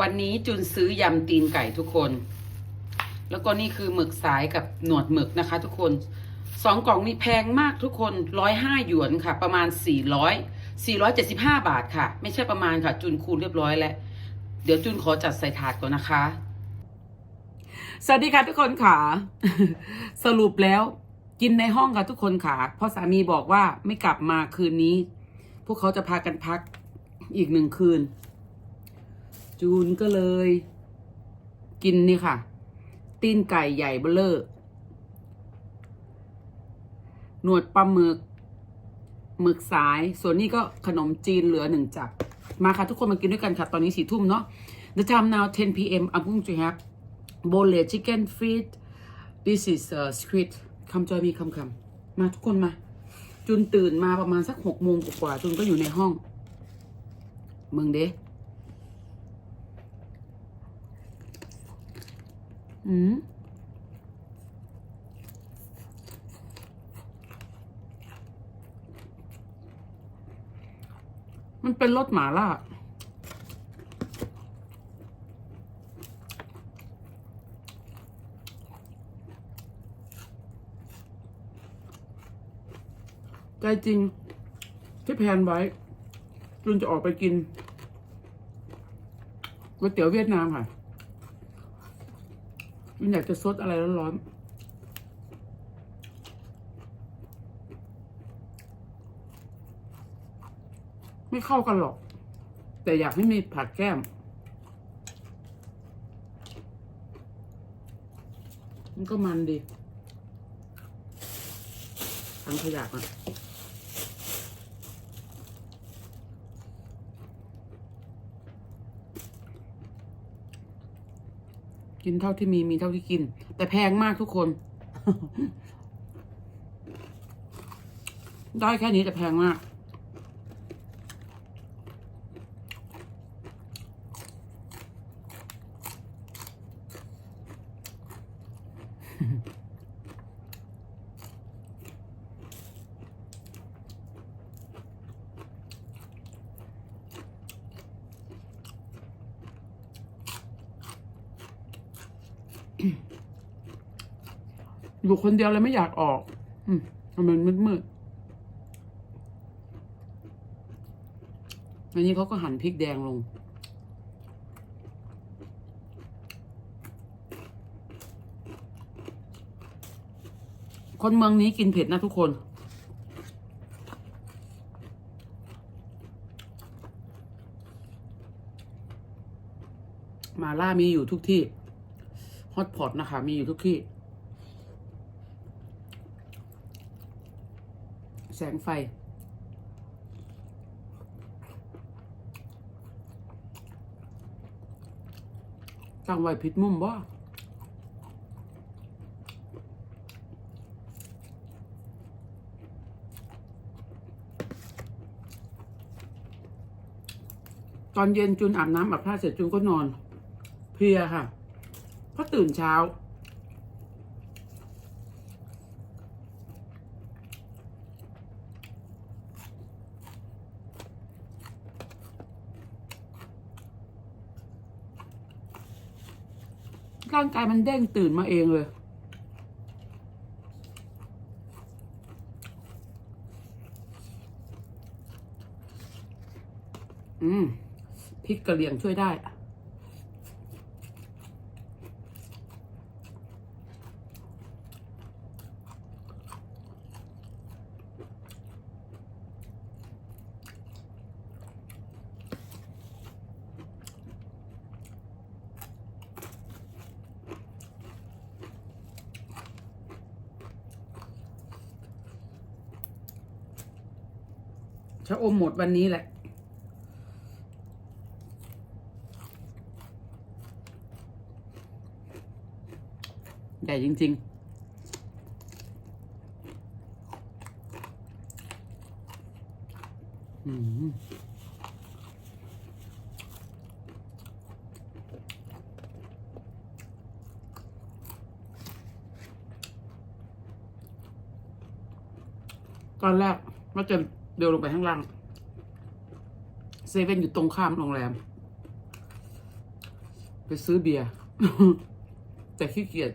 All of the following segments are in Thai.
วันนี้จุนซื้อยำตีนไก่ทุกคน แล้วก็นี่คือหมึกสายกับหนวดหมึกนะคะ ทุกคนสองกล่องนี่แพงมากทุกคนร้อยห้าหยวนค่ะ ประมาณสี่ร้อยสี่ร้อยเจ็ดสิบห้าบาทค่ะ ไม่ใช่ประมาณค่ะ จุนคูณเรียบร้อยแล้ว เดี๋ยวจุนขอจัดใส่ถาดก่อนนะคะ สวัสดีค่ะทุกคนค่ะ สรุปแล้วกินในห้องค่ะทุกคนค่ะเพราะสามีบอกว่าไม่กลับมาคืนนี้ พวกเขาจะพากันพักอีกหนึ่งคืน จูนก็เลย กินนี่ค่ะ ตีนไก่ใหญ่เบ้อเลอร์หนวดปลาหมึกหมึกสาย ส่วนนี้ก็ขนมจีนเหลือหนึ่งจับมาค่ะ ทุกคนมากินด้วยกันค่ะ ตอนนี้สี่ทุ่มเนาะ The time now 10 p.m. I'm going to have boneless chicken feet this is uh, squid come join me come come มาทุกคนมา จุนตื่นมาประมาณสักหกโมงกว่าจุนก็อยู่ในห้อง มึงเด้ อืมมันเป็นรสหมาล่าใจจริง ที่แพนไว้จุนจะออกไปกินก๋วยเตี๋ยวเวียดนามค่ะ จุนอยากจะซดอะไรร้อนๆ ไม่เข้ากันหรอก แต่อยากให้มีผัดแก้ม มันก็มันดีทั้งขยะอะ กินเท่าที่มีมีเท่าที่กิน แต่แพงมากทุกคน ได้แค่นี้แต่แพงมาก อยู่คนเดียวเลยไม่อยากออก อืมมันมืดมืดอันนี้เขาก็หั่นพริกแดงลง คนเมืองนี้กินเผ็ดนะทุกคน มาล่ามีอยู่ทุกที่ ฮอตพอตนะคะ มีอยู่ทุกที่ แสงไฟ ตั้งไว้ผิดมุมบ่ตอนเย็นจุนอาบน้ำอาบผ้าเสร็จจุนก็นอน เพลียค่ะเพราะตื่นเช้า ร่างกายมันเด้งตื่นมาเองเลย อืมพริกกระเหรี่ยงช่วยได้ ชะอมหมดวันนี้แหละ ใหญ่จริง ๆตอนแรกว่าจะ เดินลงไปข้างล่างเซเว่นอยู่ตรงข้ามโรงแรม ไปซื้อเบียร์ แต่ขี้เกียจ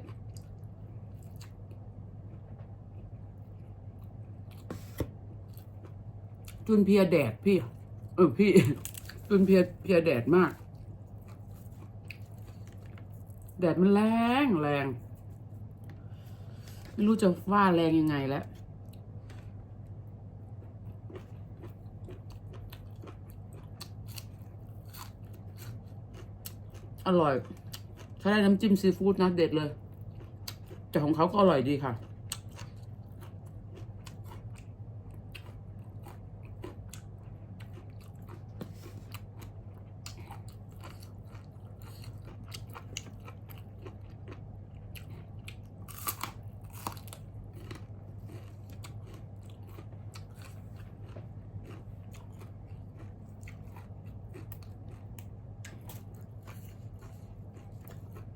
จุนเพียแดดพี่ เออพี่ จุนเพียเพียแดดมาก แดดมันแรงแรง ไม่รู้จะว่าแรงยังไงแล้ว ร่อย ถ้าได้น้ำจิ้มซีฟู้ดนะเด็ดเลย แต่ของเขาก็อร่อยดีค่ะ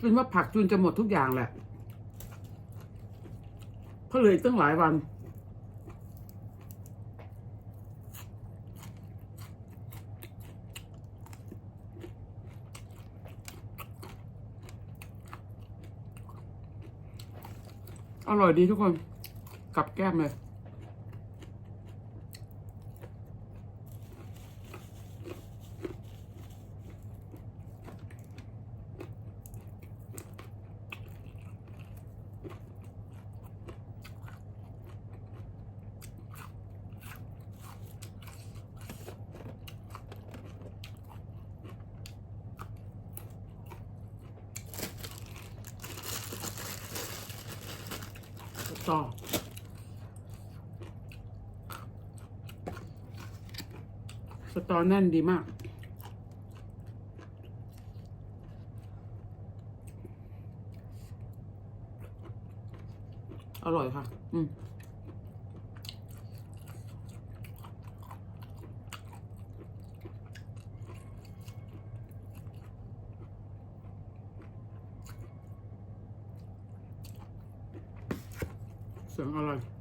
จุนว่าผักจุนจะหมดทุกอย่างแหละเพราะเลยตั้งหลายวัน อร่อยดีทุกคน กับแก้มเลย ต่อสตอแน่นดีมาก อร่อยค่ะ อืม เสีย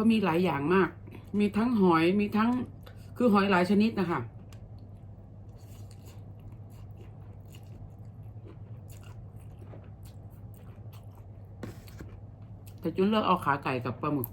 เขามีหลายอย่างมาก มีทั้งหอยมีทั้งคือหอยหลายชนิดนะคะแต่จุนเลือกเอาขาไก่กับปลาหมึก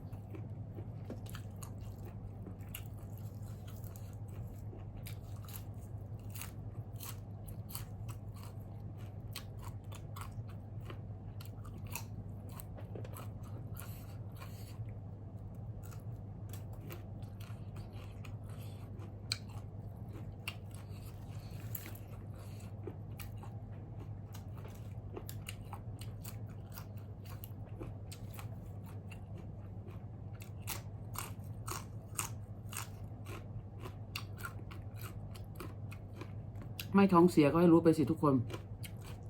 ไม่ท้องเสียก็ให้รู้ไปสิทุกคน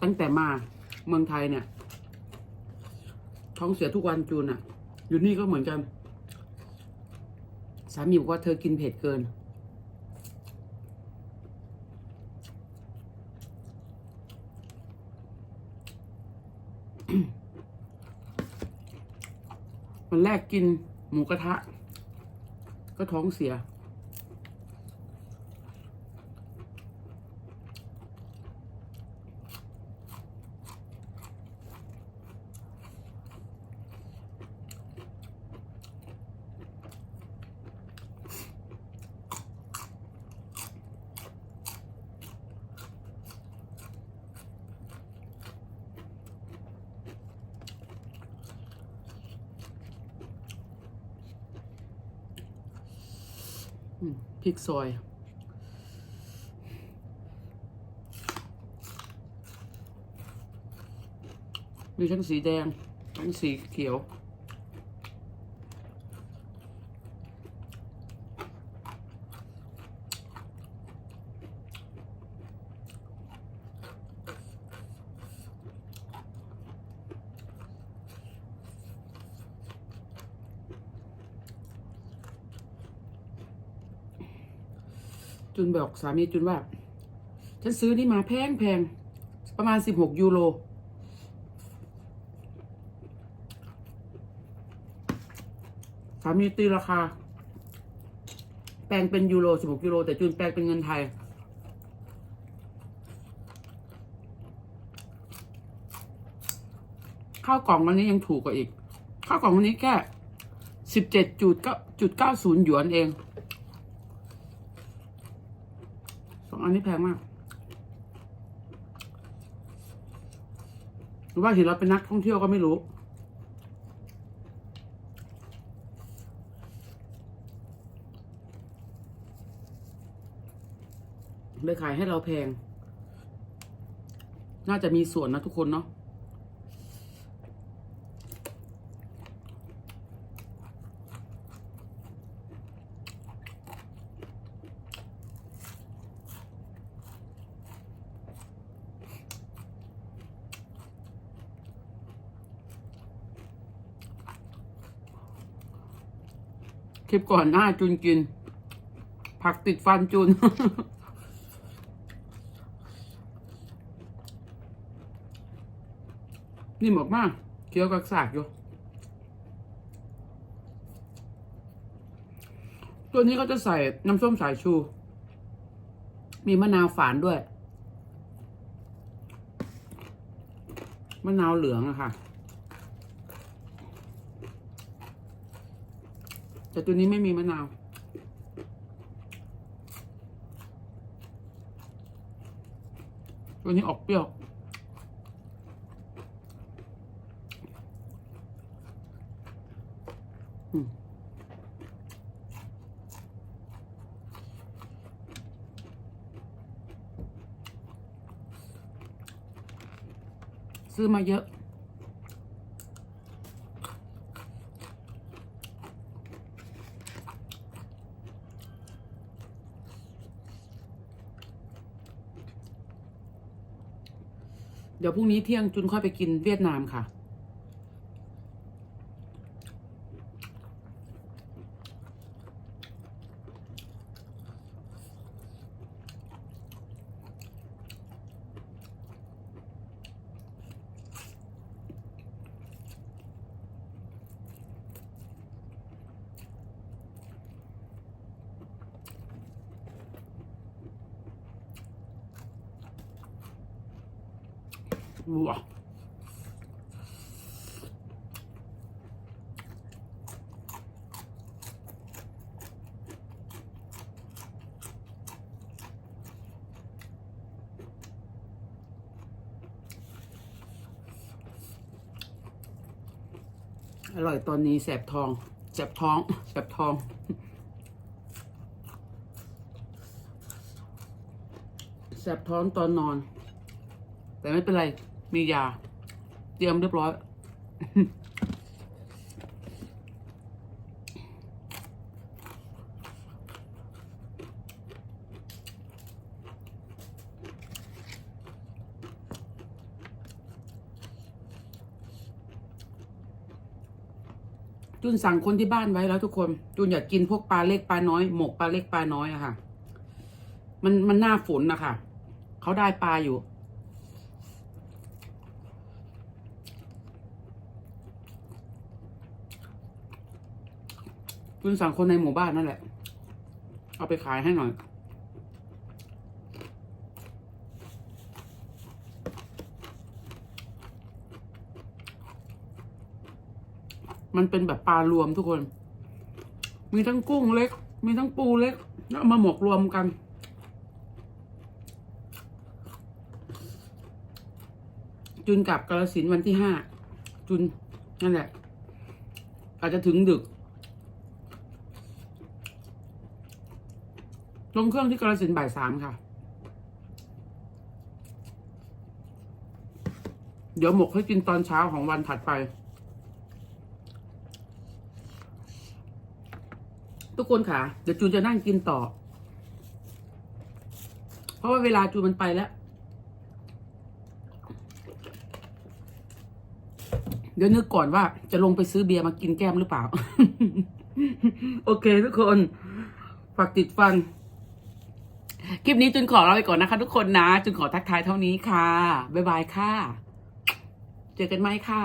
ตั้งแต่มาเมืองไทยเนี่ย ท้องเสียทุกวันจูนอะอยู่นี่ก็เหมือนกัน สามีบอกว่าเธอกินเผ็ดเกินวันแรกกินหมูกระทะ ก็ท้องเสีย พริกซอยมีทั้งสีแดงต้งสีเขียว จุนบอกสามีจุนว่า ฉันซื้อนี่มาแพงแพงประมาณสิบหกยูโรสามีตีราคา แปลงเป็นยูโรสิบหกยูโรแต่จุนแปลงเป็นเงินไทยข้าวกล่องวันนี้ยังถูกกว่าอีกข้าวกล่องวันนี้แค่สิบเจ็ดจุดก็จุดเก้าศูนย์หยวนเอง ส อันนี้แพงมากหรือว่าเห็นเราเป็นนักท่องเที่ยวก็ไม่รู้ เลยขายให้เราแพง น่าจะมีส่วนนะทุกคนเนาะ ก่อนหน้าจุนกิน ผักติดฟันจุน นี่หมกมากเคี้ยวกับสากอยู่ ตัวนี้ก็จะใส่น้ำส้มสายชู มีมะนาวฝานด้วย มะนาวเหลืองอะค่ะ แต่ตัวนี้ไม่มีมะนาว ตัวนี้ออกเปรี้ยว ซื้อมาเยอะ เดี๋ยวพรุ่งนี้เที่ยงจุนค่อยไปกินเวียดนามค่ะ ว้าอร่อยตอนนี้แสบทองแสบท้องแสบทอง แสบท้องตอนนอน แต่ไม่เป็นไร มียา เตรียมเรียบร้อย จุนสั่งคนที่บ้านไว้แล้วทุกคน จุนอยากกินพวกปลาเล็กปลาน้อย หมกปลาเล็กปลาน้อยอะค่ะ มันมันหน้าฝนนะคะเขาได้ปลาอยู่ คุณสั่งคนในหมู่บ้านนั่นแหละ เอาไปขายให้หน่อย มันเป็นแบบปลารวมทุกคน มีทั้งกุ้งเล็ก มีทั้งปูเล็ก แล้วเอามาหมกรวมกันจุนกลับกาลสินวันที่ห้าจุนนั่นแหละ อาจจะถึงดึก รงเครื่องที่กรสินบ่ายสามค่ะ เดี๋ยวหมกให้กินตอนเช้าของวันถัดไป ทุกคนค่ะ เดี๋ยวจูจะนั่งกินต่อ เพราะว่าเวลาจูมันไปแล้วเดี๋ยวนึกก่อนว่าจะลงไปซื้อเบียร์มากินแก้มหรือเปล่า โอเคทุกคน ฝากติดฟัน คลิปนี้จุนขอลาไปก่อนนะคะ ทุกคนนะ จุนขอทักทายเท่านี้ค่ะ บ๊ายบายค่ะ เจอกันไหมค่ะ